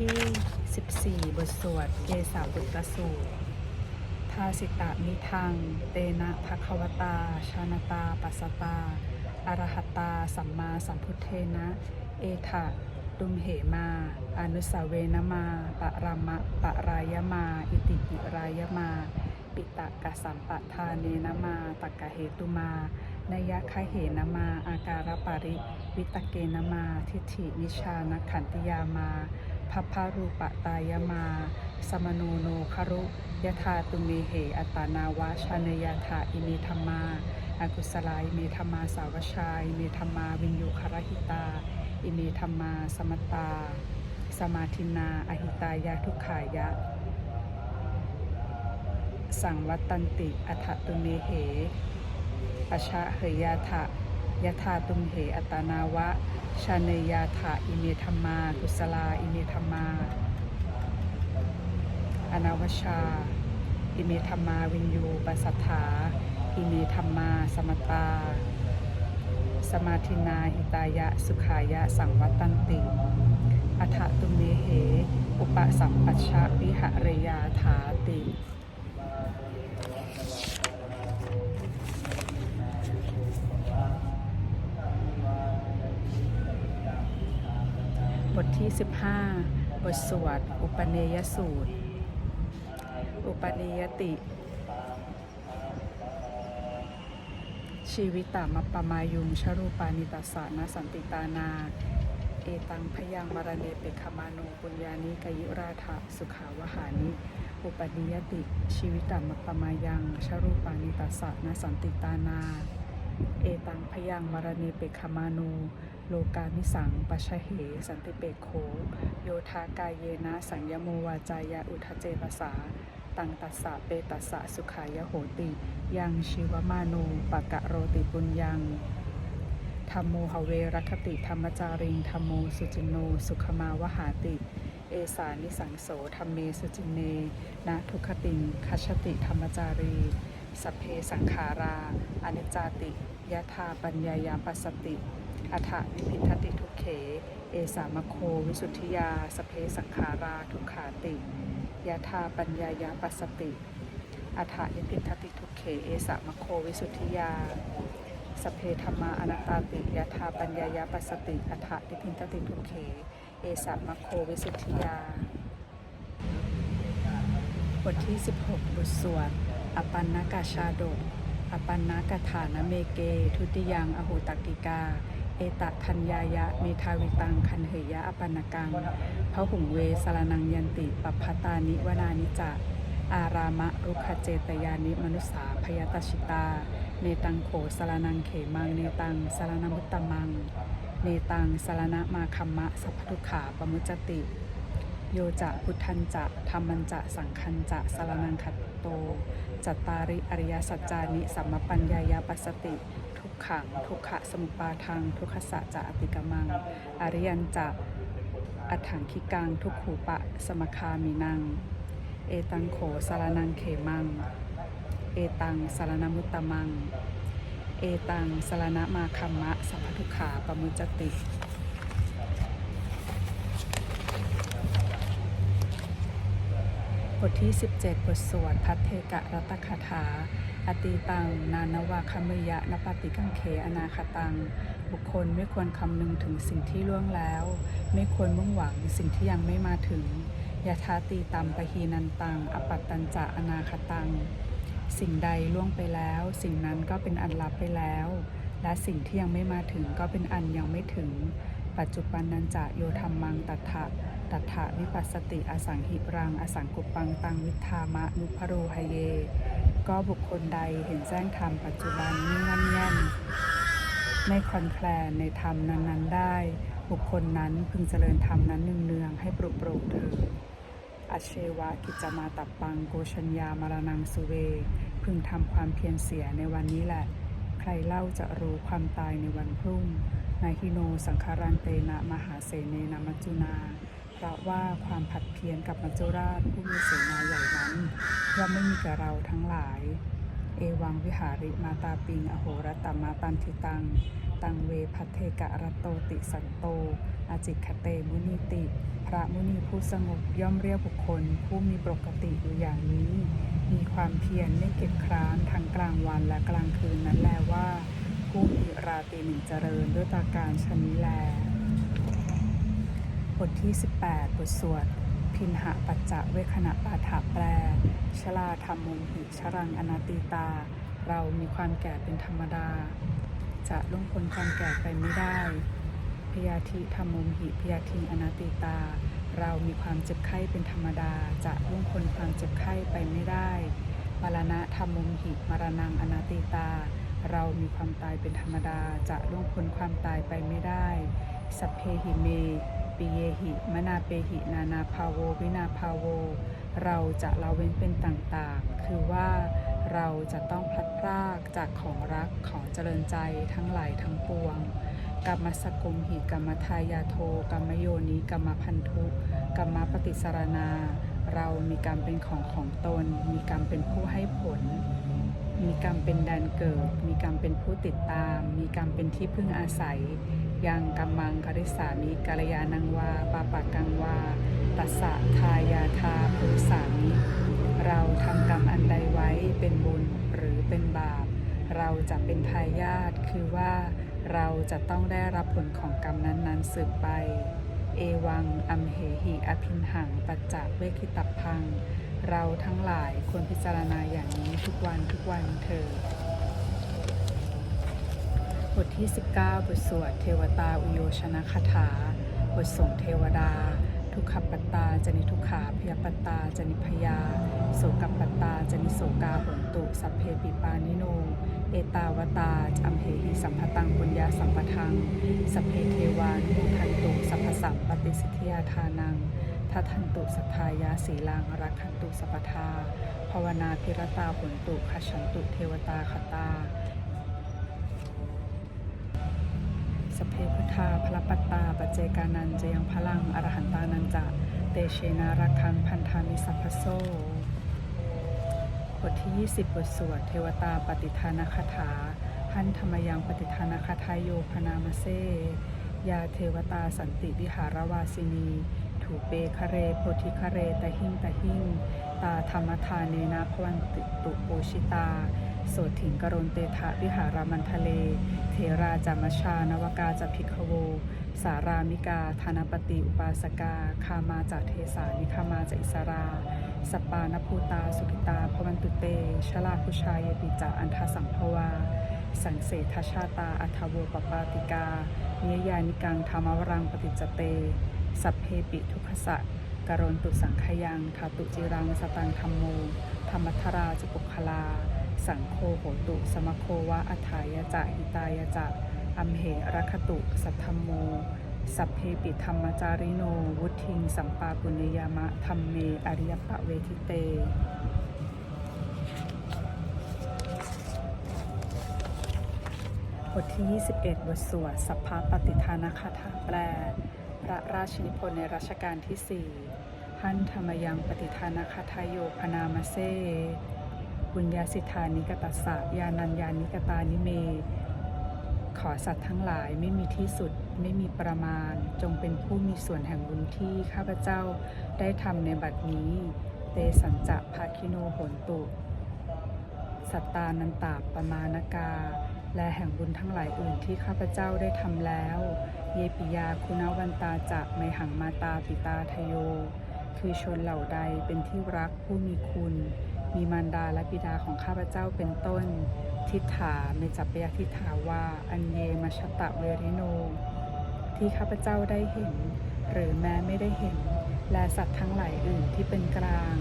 ที่ 14 บทสวดเกสาบุตรสูตร ทาสิตามิทัง เตนะภควตา ชานตา ปัสสตาอรหัตตา สัมมาสัมพุทเทนะ เอถะดุมเหมา อนุสาเวนมา ปะรามะปะรายมา อิติปิรายมา ปิตะกะสัมปะทาเนนะมาตักกะเหตุมานยะคะเหนะมา อาการปาริ วิตเกนะมา ทิฏฐินิชานขันติยามา พัพพารูปตายมา สมโนโนคารุยะธาตุเมเหอัตานาวะชานยาธาอิเมธรรมาอากุสลายเมธรรมาสาวชายเมธรรมาวินยูคารหิตา อิเมธรรมาสมตตาสมาธินาอหิตายาทุกขายะ สังวัตตันติอัฏฐตุเมเหอชะเหยยาถะ ยะธาตุมเหอัตานาวะ ชาเนยาถะอิเมธรรมา กุสลา อิเมธรรมา อนาวชา อิเมธรรมาวินยูปัสสัทธา อิเมธรรมา สมตา สมาธินาหิตายะ สุขายะ สังวัตตันติอัฏฐตุเมเห อุปสัมปัชชะวิหะเรยาถาติ ทที่ 15 บทสวด อุปเนยสูตร อุปเนยติ ชีวิตตามปมายุงชรูปานิตัสสานาสันติตานา เอตังพยังมรเนเปคมาโนปุญญานิกยุราธะสุขาวหานิอุปนิยติ ชีวิตตามปมายังชรูปานิตัสสานาสันติตานา เอตังพยังมรเนเปคมานูโลกามิสังปชเห สันติเปโข โยธากายเยนะสัญญโมวาจายะอุทเจตสาตังตัสสะเปตัสสะสุขายโหติ ยังชีวมานูปะกะโรติปุญญังธรรมโมหเวรคติธรรมจาริงธรรมโมสุจินโน สุขมาวหาติ เอสานิสังโสธรรมเมสุจินเนนะทุคติงคัชติธรรมจารี สพเพสังขาราอนิจจติยะธาปัญญายาปัสสติอัฏฐวิพิทติทุเข เอสามโควิสุทธิยา สเพสังขาราทุกขาติยะธาปัญญายาปัสสติอัฏฐวิพิทติทุเข เอสามโควิสุทธิยา สเพธรรมาอนัตตาติยะธาปัญญายาปัสสติอัฏฐวิพิทติทุเข เอสามโควิสุทธิยา บทที่ 16 บทสวด อปันนกาชาดก อปันนกถานเมเก ทุติยังอโหตกิกา เอตทัญญายะเมทาวิตังคันเหยะอปันนกังพระหุงเวสารนังยันติปัพพตานิวนานิจะอารามะรุขเจตยานิมนุษสาพยตชิตา เนตังโขสารนังเขมังเนตังสารนมุตตมัง เนตังสารณมาคัมมะสัพพทุขาปมุจติ โยจะพุทธันจะธรรมันจะสังคันจะสารนังคัตโต จัตตาริอริยสัจจานิสัมมปัญญายาปัสสติ ทุกขัง ทุกขะสมุปาทังทุกขสะจะอติกมัง อริยันจะอัฏฐังคิกังทุกขูปะสมคามินัง เอตังโขสารนังเขมัง เอตังสารนมุตตมัง เอตังสารณมาคัมมะสัพพทุขาปมุจจติ บทที่ 17 บทสวดพัทเทกะรัตคาถา อตีตัง นานวาคมยะนปฏิกังเขอนาคตัง บุคคลไม่ควรคำนึงถึงสิ่งที่ล่วงแล้ว ไม่ควรมุ่งหวังสิ่งที่ยังไม่มาถึงยะทาตีตัมปะฮีนันตัง อปัตตัญจะอนาคตัง สิ่งใดล่วงไปแล้ว สิ่งนั้นก็เป็นอันลับไปแล้ว และสิ่งที่ยังไม่มาถึงก็เป็นอันยังไม่ถึง ปัจจุบันนันจะโยธรรมังตัทธะ ตัทธะวิปัสสติอสังหิรัง อสังกุปปังตังวิธามะนุพโรหเย ก็บุคคลใดเห็นแจ้งธรรมปัจจุบันนิ่งมั่นยันไม่คลอนแคลนในธรรมนั้น ๆ ได้ บุคคลนั้นพึงเจริญธรรมนั้นเนืองๆให้ปรุโปร่งเถิดอเชวะกิจจมาตับปังโกชัญญามารนังสุเว พึงทำความเพียรเสียในวันนี้แหละ ใครเล่าจะรู้ความตายในวันพรุ่ง นายฮิโนสังคารันเตนะมหาเสเนนามัจจุนา เพราะว่าความผัดเพี้ยนกับมัจจุราชผู้มีเสนาใหญ่นั้นย่อมไม่มีแก่เราทั้งหลาย เอวังวิหาริมาตาปิง อโหรตมาตันทิตัง ตังเวพัทเทกะรตโตติสันโต อาจิคเตมุนิติ พระมุนีผู้สงบย่อมเรียกบุคคล ผู้มีปกติอยู่อย่างนี้ มีความเพียรไม่เก็บคร้านทั้งกลางวันและกลางคืนนั้นแลว่าผู้มีราตรีหนึ่งเจริญด้วยตาการชนิแล บทที่ 18 บทสวด พินหะปัจจะเวคณะปาฐะแปล ชลาธรรมมุหิชรังอนาติตา เรามีความแก่เป็นธรรมดา จะล่วงพ้นความแก่ไปไม่ได้ พยาธิธรรมมุหิพยาธิอนาติตา เรามีความเจ็บไข้เป็นธรรมดา จะล่วงพ้นความเจ็บไข้ไปไม่ได้ มรณะธรรมมุหิมรณังอนาติตา เรามีความตายเป็นธรรมดา จะล่วงพ้นความตายไปไม่ได้ สัพเพหิเม ปิเยหิมนาเปหินานาภาโว วินาภาโว เราจะละเว้นเป็นต่างๆ คือว่าเราจะต้องพลัดพรากจากของรักของเจริญใจทั้งหลายทั้งปวงกรรมสกุมหิกรรมทายาโทกรรมโยนิกรรมพันธุกรรมปฏิสารนา เรามีกรรมเป็นของของตน มีกรรมเป็นผู้ให้ผล มีกรรมเป็นแดนเกิด มีกรรมเป็นผู้ติดตาม มีกรรมเป็นที่พึ่งอาศัย ยังกัมมังกริสามิกัลยานังวาปาปะกังวาตัสสะทายาทาปุริสามิ เราทำกรรมอันใดไว้เป็นบุญหรือเป็นบาป เราจะเป็นทายาทคือว่าเราจะต้องได้รับผลของกรรมนั้นๆสืบไป เอวังอัมเหหิอภินหังปัจจเวคิตับพัง เราทั้งหลายควรพิจารณาอย่างนี้ทุกวันทุกวันเถิด ทที่ 19 บทสวดเทวตาอุโยชนะคาถา บทส่งเทวดา ทุกขปตตาจนิทุกขาพยาปตตาจนิพยา โสกปตตาจนิโสกาหนตุ สัพเพปิปานิโน เอตาวตาจัมเหหิสัมภตังปุญญาสัมปทัง สัพเพเทวานุทันตุสัพพสัมปติสิทธิยาทานังทัทันตุสัทธายาสีลังรักขันตุสัพพทาภาวนาพิรตาหนตุขชันตุเทวตาคตา สพเพพุทธาพระปัตตาปัจเจกานันจะยังพลังอรหันตานันจะเตเชนารักขังพันธามิสัพพโซบทที่ 20 บทสวดเทวตาปฏิทานคาถา หันธรรมยังปฏิทานคาทายโยพนามเซยาเทวตาสันติวิหารวาสินี ถูเปคะเรโพธิคะเรตะหิงตะหิงตาธรรมทานเนนะพวันติตุโปชิตา โสถิงกรณเตทะวิหารามันทะเล เทราจามชานวกาจะพิกโว สารามิกาธนปฏิอุปาสกา คามาจากเทสานิคามาจากอิสรา สปานภูตาสุขิตาพวันตุเต ชลาพุชายปิจาอันทสังภวา สังเสทชาตาอัทโวปปาติกา เนียยานิกังธรรมวรังปฏิจเต สัพเพปิทุกขสะกรณตุสังขยังทาตุจิรังสตังธรรมโม ธรรมัทราจุปุคลา สังโฆโหตุ สมโควะอัฏายะจะหิตายะจะอัมเหรัคตุ สัทธมโม สัพเพปิธรรมจาริโน วุทิง สัมปาปุญญยามะธรรมเม อริยปะเวทิเตบทที่ 21 บทสวดสัพพะปฏิทานคาถาแปล พระราชนิพนธ์ในรัชกาลที่ 4 หันธรรมยังปฏิทานคาทายโยพนามเซ บุญญาสิทธานิกตัสสะยานัญญานิกตานิเม ขอสัตว์ทั้งหลายไม่มีที่สุดไม่มีประมาณ จงเป็นผู้มีส่วนแห่งบุญที่ข้าพเจ้าได้ทำในบัดนี้ เตสัญจะภาคิโนโหนตุ สัตตานันตาปมานกา และแห่งบุญทั้งหลายอื่นที่ข้าพเจ้าได้ทำแล้ว เยปิยาคุณวันตาจะไมหังมาตาปิตาทโย คือชนเหล่าใดเป็นที่รักผู้มีคุณ มีมารดาและบิดาของข้าพเจ้าเป็นต้น ทิฏฐาเมจัปยทิฏฐาว่า อันเยมชตะเวริโน ที่ข้าพเจ้าได้เห็น หรือแม้ไม่ได้เห็น และสัตว์ทั้งหลายอื่นที่เป็นกลาง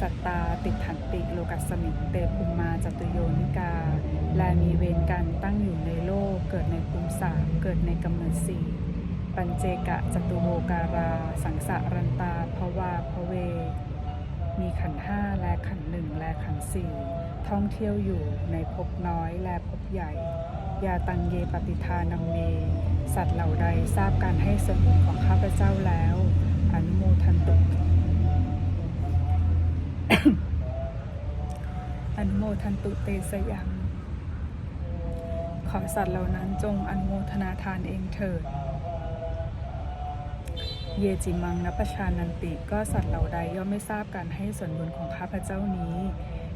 สัตตาติดขันติโลกัสมิเตภูมิมาจตุโยนิกา และมีเวรกันตั้งอยู่ในโลก เกิดในภูมิสามเกิดในกำเนิดสี่ปัญเจกะจตุโวการา สังสารันตาภวาภเว มีขันห้าและขันหนึ่งและขันสี่ท่องเที่ยวอยู่ในภพน้อยและภพใหญ่ ยาตังเยปฏิทานังเม สัตว์เหล่าใดทราบการให้ส่วนบุญของข้าพเจ้าแล้วอนุโมทันตุอนุโมทันตุเตสยัง ขอสัตว์เหล่านั้นจงอนุโมทนาทานเองเถิด เยจิมังนปชานันติ ก็สัตว์เหล่าใดย่อมไม่ทราบการให้ส่วนบุญของข้าพเจ้านี้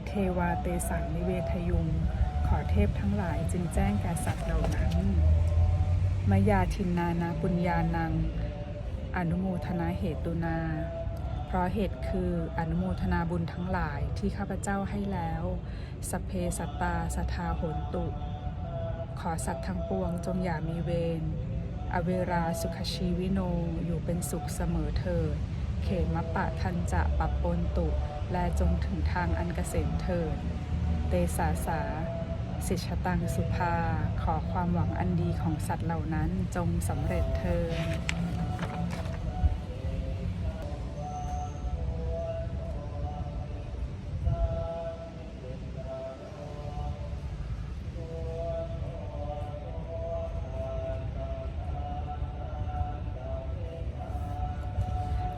เทวาเตสังนิเวทยุง ขอเทพทั้งหลายจึงแจ้งแก่สัตว์เหล่านั้น มยาทินนานาปุญญานัง อนุโมทนาเหตุนา เพราะเหตุคืออนุโมทนาบุญทั้งหลายที่ข้าพเจ้าให้แล้ว สเพสัตตาสทธาโหนตุ ขอสัตว์ทั้งปวงจงอย่ามีเวร อเวราสุขชีวิโนอยู่เป็นสุขเสมอเถิด เขมปะทันจะปับปนตุ และจงถึงทางอันเกษมเถิด เตสาสา สิชตังสุภา ขอความหวังอันดีของสัตว์เหล่านั้นจงสำเร็จเถิด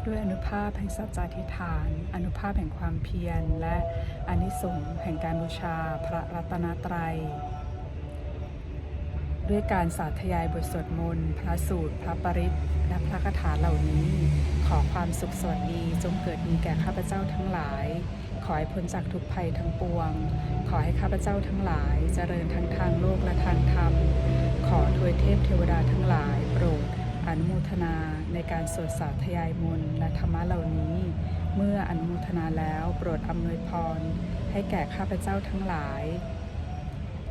ด้วยอนุภาพแห่งสัจจาธิฐาน อนุภาพแห่งความเพียร และอนิสงส์แห่งการบูชาพระรัตนตรัย ด้วยการสาธยายบทสวดมนต์พระสูตร พระปริตและพระคาถาเหล่านี้ ขอความสุขสวัสดีจงเกิดมีแก่ข้าพเจ้าทั้งหลาย ขอให้พ้นจากทุกภัยทั้งปวง ขอให้ข้าพเจ้าทั้งหลายเจริญทั้งทางโลกและทางธรรม ขอทวยเทพเทวดาทั้งหลายโปรด อนุโมทนาในการสวดสาธยายมนต์และธรรมะเหล่านี้ เมื่ออนุโมทนาแล้วโปรดอำนวยพร ให้แก่ข้าพเจ้าทั้งหลาย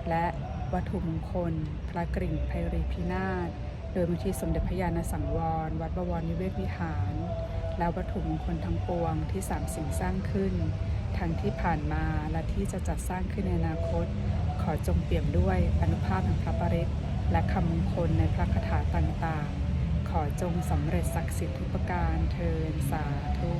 และวัตถุมงคล พระกริ่งไพรีพินาศโดยมูลที่สมเด็จพระญาณสังวร วัดบวรนิเวศวิหาร และวัตถุมงคลทั้งปวงที่สามสิ่งสร้างขึ้น ทั้งที่ผ่านมาและที่จะจัดสร้างขึ้นในอนาคต ขอจงเปี่ยมด้วยอนุภาพแห่งพระปริตรและคำมงคลในพระคาถาต่างๆ ขอจงสำเร็จศักดิ์สิทธิ์ทุกประการเทินสาธุ